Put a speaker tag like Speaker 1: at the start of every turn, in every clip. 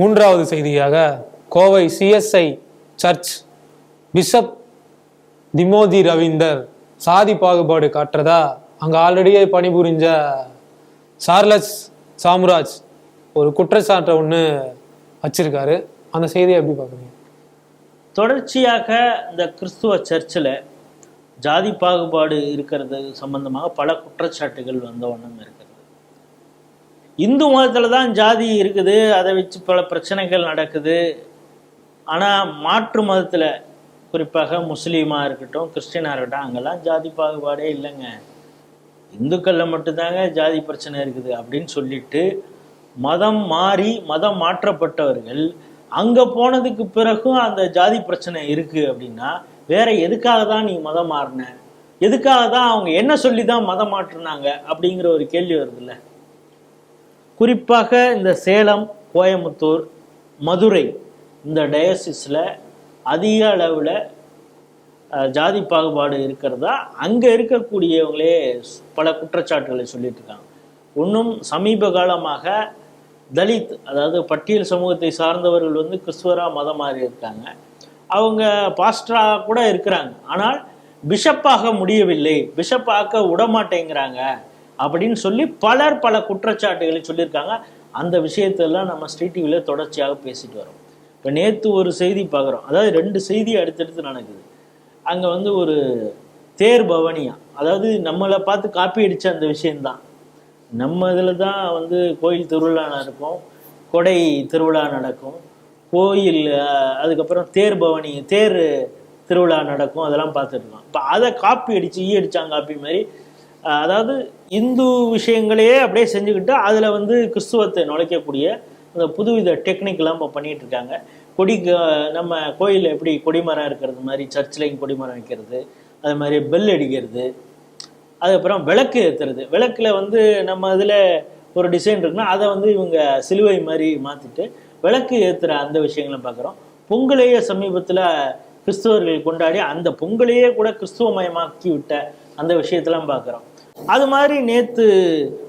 Speaker 1: மூன்றாவது செய்தியாக Kovai CSI church bishop Timothy Ravinder சாதி பாகுபாடு காட்டுறதா? அங்கே ஆல்ரெடியே பணிபுரிஞ்ச சார்லஸ் சாம்ராஜ் ஒரு குற்றச்சாட்டை ஒன்று வச்சிருக்காரு. அந்த செய்தியை எப்படி பார்க்குறீங்க?
Speaker 2: தொடர்ச்சியாக இந்த கிறிஸ்துவ சர்ச்சில் ஜாதி பாகுபாடு இருக்கிறது சம்பந்தமாக பல குற்றச்சாட்டுகள் வந்த ஒன்றும் இருக்குது. இந்து மதத்தில் தான் ஜாதி இருக்குது அதை வச்சு பல பிரச்சனைகள் நடக்குது. ஆனால் மாற்று மதத்தில் குறிப்பாக முஸ்லீமாக இருக்கட்டும் கிறிஸ்டினாக இருக்கட்டும் அங்கெல்லாம் ஜாதி பாகுபாடே இல்லைங்க. இந்துக்களில் மட்டும்தாங்க ஜாதி பிரச்சனை இருக்குது அப்படின்னு சொல்லிட்டு மதம் மாறி மதம் மாற்றப்பட்டவர்கள் அங்கே போனதுக்கு பிறகும் அந்த ஜாதி பிரச்சனை இருக்குது அப்படின்னா வேற எதுக்காக தான் நீ மதம் மாறின? எதுக்காக தான் அவங்க என்ன சொல்லி தான் மதம் மாற்றினாங்க அப்படிங்கிற ஒரு கேள்வி வருதுல்ல. குறிப்பாக இந்த சேலம் கோயம்புத்தூர் மதுரை இந்த டயசிஸில் அதிக அளவில் ஜாதி பாகுபாடு இருக்கிறதா? அங்கே இருக்கக்கூடியவங்களே பல குற்றச்சாட்டுகளை சொல்லிட்டு இருக்காங்க இன்னும் சமீப காலமாக தலித் அதாவது பட்டியல் சமூகத்தை சார்ந்தவர்கள் வந்து கிறிஸ்துவராக மதம் மாறி இருக்காங்க. அவங்க பாஸ்டராக கூட இருக்கிறாங்க. ஆனால் பிஷப்பாக முடியவில்லை. பிஷப்பாக்க விடமாட்டேங்கிறாங்க. அப்படின்னு சொல்லி பலர் பல குற்றச்சாட்டுகளை சொல்லியிருக்காங்க. அந்த விஷயத்தெல்லாம் நம்ம ஸ்ரீ டிவியில் தொடர்ச்சியாக பேசிட்டு வரோம். இப்போ நேற்று ஒரு செய்தி பார்க்குறோம் அதாவது ரெண்டு செய்தி அடுத்தடுத்து நடக்குது. அங்கே வந்து ஒரு தேர் பவனியா அதாவது நம்மளை பார்த்து காப்பி அடித்த அந்த விஷயந்தான் நம்ம இதில் தான் வந்து கோயில் திருவிழா நடக்கும் கொடை திருவிழா நடக்கும் கோயில் அதுக்கப்புறம் தேர் பவனி தேர் திருவிழா நடக்கும் அதெல்லாம் பார்த்துட்டு இப்போ அதை காப்பி அடித்து ஈ அடித்தாங்க காப்பி மாதிரி அதாவது இந்து விஷயங்களையே அப்படியே செஞ்சுக்கிட்டு அதில் வந்து கிறிஸ்துவத்தை நுழைக்கக்கூடிய அந்த புதுவித டெக்னிக்லாம் இப்போ பண்ணிட்டு இருக்காங்க. கொடி நம்ம கோயிலில் எப்படி கொடிமரம் இருக்கிறது மாதிரி சர்ச்சிலையும் கொடிமரம் வைக்கிறது அது மாதிரி பெல் அடிக்கிறது அதுக்கப்புறம் விளக்கு ஏற்றுறது விளக்கில் வந்து நம்ம இதில் ஒரு டிசைன் இருக்குன்னா அதை வந்து இவங்க சிலுவை மாதிரி மாற்றிட்டு விளக்கு ஏற்றுற அந்த விஷயங்களை பார்க்குறோம் பொங்கலையே சமீபத்தில் கிறிஸ்துவர்கள் கொண்டாடி அந்த பொங்கலையே கூட கிறிஸ்துவமயமாக்கி விட்ட அந்த விஷயத்தெல்லாம் பார்க்குறோம் அது மாதிரி நேற்று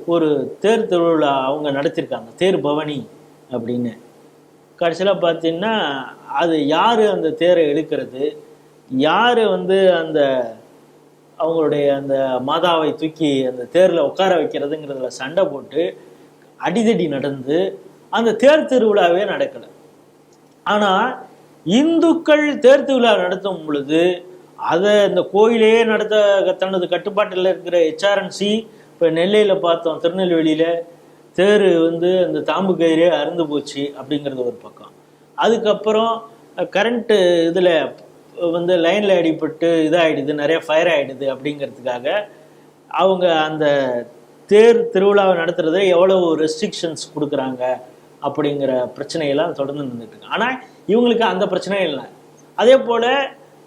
Speaker 2: ஒரு தேர் திருவிழா அவங்க நடத்தியிருக்காங்க தேர் பவனி அப்படின்னு. கடைசியில் பார்த்தீங்கன்னா அது யார் அந்த தேரை இழுக்கிறது? யார் வந்து அந்த அவங்களுடைய அந்த மாதாவை தூக்கி அந்த தேரில் உட்கார வைக்கிறதுங்கிறதுல சண்டை போட்டு அடிதடி நடந்து அந்த தேர் திருவிழாவே நடக்கலை. ஆனால் இந்துக்கள் தேர் திருவிழா நடத்தும் பொழுது அதை இந்த கோயிலே நடத்த தனது கட்டுப்பாட்டில் இருக்கிற ஹெச்ஆர்என்சி இப்போ நெல்லையில் பார்த்தோம் திருநெல்வேலியில் தேர் வந்து அந்த தாம்பு கயிறே அறுந்து போச்சு அப்படிங்கிறது ஒரு பக்கம். அதுக்கப்புறம் கரண்ட்டு இதில் வந்து லைனில் அடிபட்டு இதாகிடுது நிறைய ஃபயர் ஆகிடுது அப்படிங்கிறதுக்காக அவங்க அந்த தேர் திருவிழாவை நடத்துறது எவ்வளோ ரெஸ்ட்ரிக்ஷன்ஸ் கொடுக்குறாங்க அப்படிங்கிற பிரச்சனையெல்லாம் தொடர்ந்து நின்றுட்டு இருக்கு. ஆனால் இவங்களுக்கு அந்த பிரச்சனை இல்லை. அதே போல்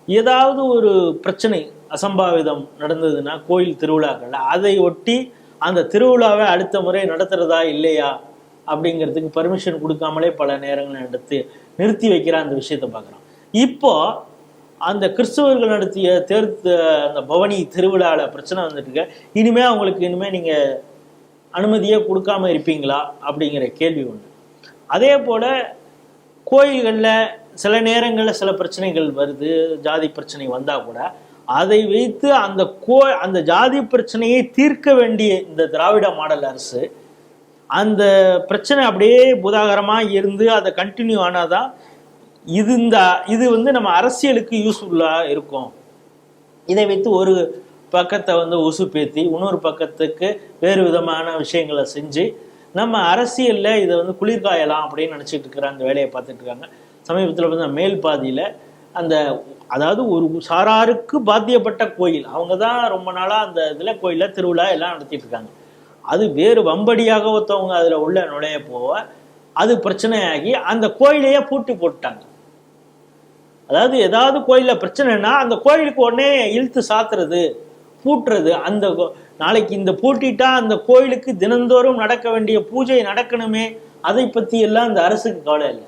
Speaker 2: ஏதாவது ஒரு பிரச்சனை அசம்பாவிதம் நடந்ததுன்னா கோயில் திருவிழாக்கள்ல அதை ஒட்டி அந்த திருவிழாவை அடுத்த முறை நடத்துறதா இல்லையா அப்படிங்கிறதுக்கு பர்மிஷன் கொடுக்காமலே பல நேரங்கள் எடுத்து நிறுத்தி வைக்கிற அந்த விஷயத்தை பார்க்குறோம். இப்போ அந்த கிறிஸ்தவர்கள் நடத்திய தேர்த்த அந்த பவனி திருவிழாவில் பிரச்சனை வந்துட்டு இனிமேல் இனிமே அவங்களுக்கு இனிமே நீங்க அனுமதியே கொடுக்காம இருப்பீங்களா அப்படிங்கிற கேள்வி ஒன்று அதே போல கோயில்களில் சில நேரங்களில் சில பிரச்சனைகள் வருது ஜாதி பிரச்சனை வந்தால் கூட அதை வைத்து அந்த கோ அந்த ஜாதி பிரச்சனையை தீர்க்க வேண்டிய இந்த திராவிட மாடல் அரசு அந்த பிரச்சனை அப்படியே புதாகரமாக இருந்து அதை கண்டினியூ ஆனாதான் இது இந்த இது வந்து நம்ம அரசியலுக்கு யூஸ்ஃபுல்லாக இருக்கும். இதை வைத்து ஒரு பக்கத்தை வந்து உசுப்பேத்தி இன்னொரு பக்கத்துக்கு வேறு விதமான விஷயங்களை செஞ்சு நம்ம அரசியலில் இதை வந்து குளிர்காயலாம் அப்படின்னு நினச்சிட்டு இருக்கிற அந்த வேலையை பார்த்துட்டு இருக்காங்க. சமீபத்தில் பார்த்தா மேல் பாதியில் அந்த அதாவது ஒரு சாராருக்கு பாத்தியப்பட்ட கோயில். அவங்க தான் ரொம்ப நாளாக அந்த இதில் கோயிலில் திருவிழா எல்லாம் நடத்திட்டு இருக்காங்க. அது வேறு வம்படியாக ஒருத்தவங்க அதில் உள்ள நுழைய போக அது பிரச்சனையாகி அந்த கோயிலையே பூட்டி போட்டுட்டாங்க. அதாவது ஏதாவது கோயிலில் பிரச்சனைனா அந்த கோயிலுக்கு உடனே இழுத்து சாத்துறது பூட்டுறது அந்த கோ- நாளைக்கு இந்த பூட்டிட்டா அந்த கோயிலுக்கு தினந்தோறும் நடக்க வேண்டிய பூஜை நடக்கணுமே அதை பற்றி எல்லாம் அந்த அரசுக்கு கவலை இல்லை.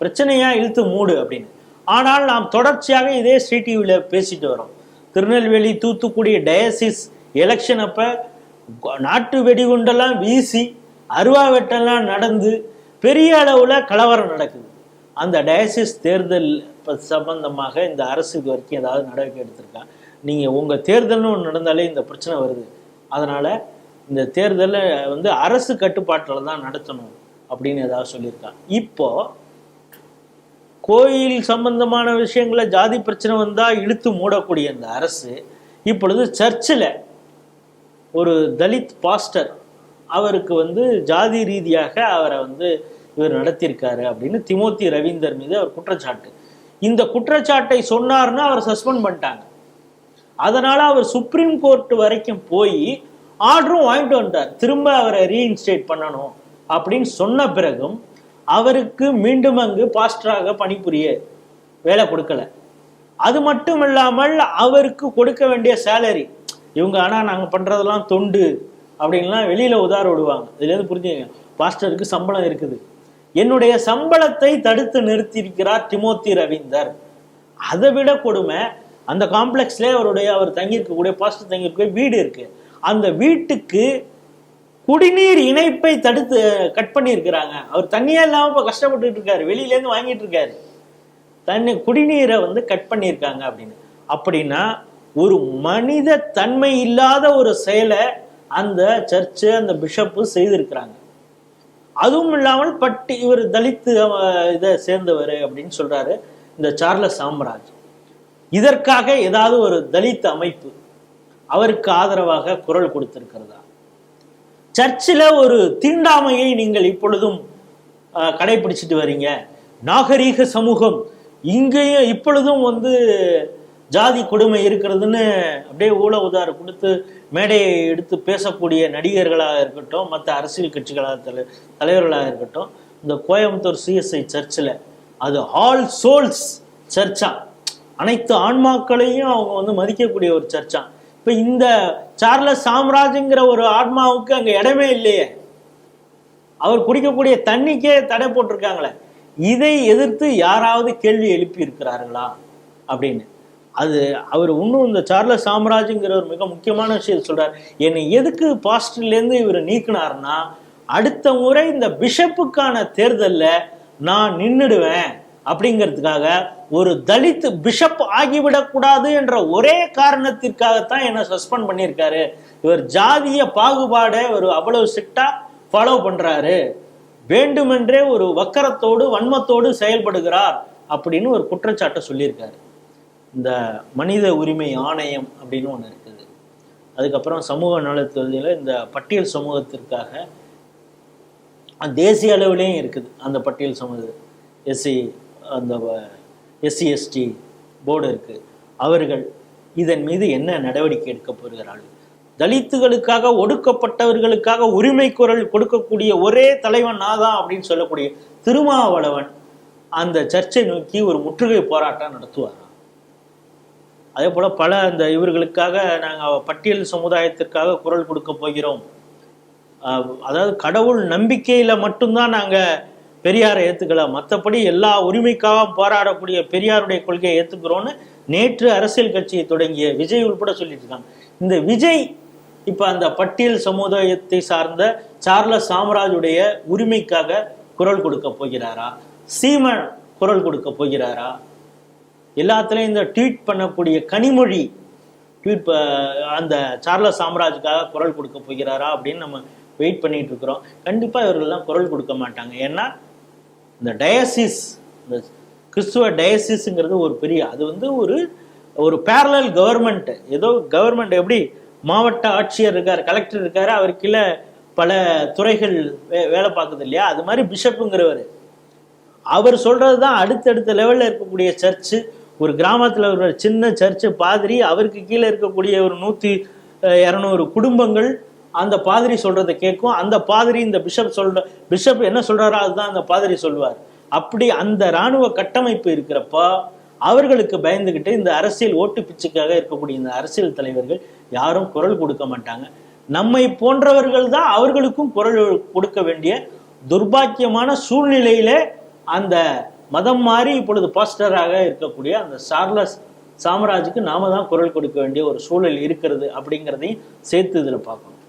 Speaker 2: பிரச்சனையா இழுத்து மூடு அப்படின்னு. ஆனால் நாம் தொடர்ச்சியாக இதே ஸ்ரீ டிவியில பேசிட்டு வரோம். திருநெல்வேலி தூத்துக்குடி டயசிஸ் எலெக்ஷன் அப்ப நாட்டு வெடிகுண்டெல்லாம் வீசி அருவா வெட்டெல்லாம் நடந்து பெரிய அளவுல கலவரம் நடக்குது. அந்த டயசிஸ் தேர்தல் சம்பந்தமாக இந்த அரசு இது வரைக்கும் ஏதாவது நடவடிக்கை எடுத்திருக்கா? நீங்க உங்க தேர்தல்னு ஒன்று நடந்தாலே இந்த பிரச்சனை வருது. அதனால இந்த தேர்தலை வந்து அரசு கட்டுப்பாட்டில் தான் நடத்தணும் அப்படின்னு ஏதாவது சொல்லியிருக்கா? இப்போ கோயில் சம்பந்தமான விஷயங்கள ஜாதி பிரச்சனை வந்தால் இழுத்து மூடக்கூடிய இந்த அரசு இப்பொழுது சர்ச்சில் ஒரு தலித் பாஸ்டர் அவருக்கு வந்து ஜாதி ரீதியாக அவரை வந்து இவர் நடத்தியிருக்காரு அப்படின்னு திமோத்தி ரவீந்தர் மீது அவர் குற்றச்சாட்டு. இந்த குற்றச்சாட்டை சொன்னார்னா அவர் சஸ்பெண்ட் பண்ணிட்டாங்க. அதனால அவர் சுப்ரீம் கோர்ட் வரைக்கும் போய் ஆர்டரும் வாங்கிட்டு வந்துட்டார். திரும்ப அவரை ரீஇன்ஸ்டேட் பண்ணணும் அப்படின்னு சொன்ன பிறகும் அவருக்கு மீண்டும் அங்கு பாஸ்டராக பணிபுரிய வேலை கொடுக்கல. அது மட்டும் இல்லாமல் அவருக்கு கொடுக்க வேண்டிய சேலரி இவங்க ஆனால் நாங்கள் பண்ணுறதெல்லாம் தொண்டு அப்படின்லாம் வெளியில் உதார விடுவாங்க. இதுலேருந்து புரிஞ்சுங்க பாஸ்டருக்கு சம்பளம் இருக்குது. என்னுடைய சம்பளத்தை தடுத்து நிறுத்தியிருக்கிறார் திமோத்தி ரவீந்தர். அதை விட கொடுமை அந்த காம்ப்ளெக்ஸ்லேயே அவருடைய அவர் தங்கியிருக்கக்கூடிய பாஸ்டர் தங்கியிருக்க வீடு இருக்குது அந்த வீட்டுக்கு குடிநீர் இணைப்பை தடுத்து கட் பண்ணியிருக்கிறாங்க. அவர் தண்ணியே இல்லாம இப்ப கஷ்டப்பட்டுட்டு இருக்காரு. வெளியிலேருந்து வாங்கிட்டு இருக்காரு. தண்ணி குடிநீரை வந்து கட் பண்ணியிருக்காங்க அப்படின்னு. அப்படின்னா ஒரு மனித தன்மை இல்லாத ஒரு செயலை அந்த சர்ச்சு அந்த பிஷப்பு செய்திருக்கிறாங்க. அதுவும் இல்லாமல் பட்டி இவர் தலித்து இதை சேர்ந்தவர் அப்படின்னு சொல்றாரு இந்த சார்லஸ் சாம்ராஜ். இதற்காக ஏதாவது ஒரு தலித் அமைப்பு அவருக்கு ஆதரவாக குரல் கொடுத்திருக்கிறதா? சர்ச்சில் ஒரு தீண்டாமையை நீங்கள் இப்பொழுதும் கடைபிடிச்சிட்டு வரீங்க. நாகரீக சமூகம் இங்கேயும் இப்பொழுதும் வந்து ஜாதி கொடுமை இருக்கிறதுன்னு அப்படியே ஊழ உதாரம் கொடுத்து மேடையை எடுத்து பேசக்கூடிய நடிகர்களாக இருக்கட்டும் மற்ற அரசியல் கட்சிகளாக தலை தலைவர்களாக இருக்கட்டும் இந்த கோயம்புத்தூர் சிஎஸ்ஐ சர்ச்சில் அது ஆல் சோல்ஸ் சர்ச்சா. அனைத்து ஆன்மாக்களையும் அவங்க வந்து மதிக்கக்கூடிய ஒரு சர்ச்சா. இப்போ இந்த சார்லஸ் சாம்ராஜ்ங்கிற ஒரு ஆத்மாவுக்கு அங்கே இடமே இல்லையே. அவர் குடிக்கக்கூடிய தண்ணிக்கே தடை போட்டிருக்காங்களே. இதை எதிர்த்து யாராவது கேள்வி எழுப்பி இருக்கிறார்களா அப்படின்னு. அது அவர் இன்னும் இந்த சார்லஸ் சாம்ராஜ்ங்கிற ஒரு மிக முக்கியமான விஷயத்தை சொல்றார். என்னை எதுக்கு பாஸ்டர்லேருந்து இவர் நீக்கினார்னா அடுத்த முறை இந்த பிஷப்புக்கான தேர்தலில் நான் நின்றுடுவேன் அப்படிங்கிறதுக்காக ஒரு தலித் பிஷப் ஆகிவிடக்கூடாது என்ற ஒரே காரணத்திற்காகத்தான் என்னை சஸ்பெண்ட் பண்ணியிருக்காரு. இவர் ஜாதிய பாகுபாடை ஒரு அவ்வளவு ஸ்ட்ரிக்டா ஃபாலோ பண்றாரு. வேண்டுமென்றே ஒரு வக்கரத்தோடு வன்மத்தோடு செயல்படுகிறார் அப்படின்னு ஒரு குற்றச்சாட்டை சொல்லியிருக்காரு. இந்த மனித உரிமை ஆணையம் அப்படின்னு ஒன்று இருக்குது. அதுக்கப்புறம் சமூக நலத்துறையில் இந்த பட்டியல் சமூகத்திற்காக தேசிய அளவிலேயும் இருக்குது அந்த பட்டியல் சமூக எஸ்சி அந்த எஸ்சி எஸ்டி போர்டு இருக்குது அவர்கள் இதன் மீது என்ன நடவடிக்கை எடுக்க போகிறார்கள்? தலித்துகளுக்காக ஒடுக்கப்பட்டவர்களுக்காக உரிமை குரல் கொடுக்கக்கூடிய ஒரே தலைவன் நாதான் அப்படின்னு சொல்லக்கூடிய திருமாவளவன் அந்த சர்ச்சை நோக்கி ஒரு முற்றுகை போராட்டம் நடத்துவாராம் அதே போல பல அந்த இவர்களுக்காக நாங்கள் பட்டியல் சமுதாயத்திற்காக குரல் கொடுக்க போகிறோம். அதாவது கடவுள் நம்பிக்கையில மட்டும்தான் நாங்கள் பெரியாரை ஏத்துக்கலாம் மற்றபடி எல்லா உரிமைக்காக போராடக்கூடிய பெரியாருடைய கொள்கையை ஏத்துக்கிறோம்னு நேற்று அரசியல் கட்சியை தொடங்கிய விஜய் உள்பட சொல்லிட்டு இருக்காங்க. இந்த விஜய் இப்ப அந்த பட்டியல் சமுதாயத்தை சார்ந்த சார்லஸ் சாம்ராஜுடைய உரிமைக்காக குரல் கொடுக்க போகிறாரா? சீமன் குரல் கொடுக்க போகிறாரா? எல்லாத்துலயும் இந்த ட்வீட் பண்ணக்கூடிய கனிமொழி ட்வீட் அந்த சார்லஸ் சாம்ராஜுக்காக குரல் கொடுக்க போகிறாரா அப்படின்னு நம்ம வெயிட் பண்ணிட்டு இருக்கிறோம். கண்டிப்பா இவர்கள்லாம் குரல் கொடுக்க மாட்டாங்க. ஏன்னா இந்த டயசிஸ் இந்த கிறிஸ்துவ டயசிஸ்ங்கிறது ஒரு பெரிய அது வந்து ஒரு ஒரு பேரலல் கவர்மெண்ட் ஏதோ கவர்மெண்ட் எப்படி மாவட்ட ஆட்சியர் இருக்கார் கலெக்டர் இருக்காரு அவர் கீழே பல துறைகள் வே- வேலை பார்க்குது இல்லையா? அது மாதிரி பிஷப்புங்கிறவர். அவர் சொல்றது தான் அடுத்தடுத்த லெவலில் இருக்கக்கூடிய சர்ச்சு ஒரு கிராமத்தில் ஒரு சின்ன சர்ச்சு பாதிரி அவருக்கு கீழே இருக்கக்கூடிய ஒரு நூற்றி இரநூறு குடும்பங்கள் அந்த பாதிரி சொல்றதை கேட்கும். அந்த பாதிரி இந்த பிஷப் சொல்ற பிஷப் என்ன சொல்றாரோ அதுதான் அந்த பாதிரி சொல்லுவார். அப்படி அந்த இராணுவ கட்டமைப்பு இருக்கிறப்ப அவர்களுக்கு பயந்துகிட்டு இந்த அரசியல் ஓட்டு பிச்சுக்காக இருக்கக்கூடிய இந்த அரசியல் தலைவர்கள் யாரும் குரல் கொடுக்க மாட்டாங்க. நம்மை போன்றவர்கள் தான் அவர்களுக்கும் குரல் கொடுக்க வேண்டிய துர்பாக்கியமான சூழ்நிலையிலே அந்த மதம் மாறி இப்பொழுது பாஸ்டராக இருக்கக்கூடிய அந்த சார்லஸ் சாம்ராஜுக்கு நாம தான் குரல் கொடுக்க வேண்டிய ஒரு சூழல் இருக்கிறது அப்படிங்கிறதையும் சேர்த்து இதில் பார்க்கணும்.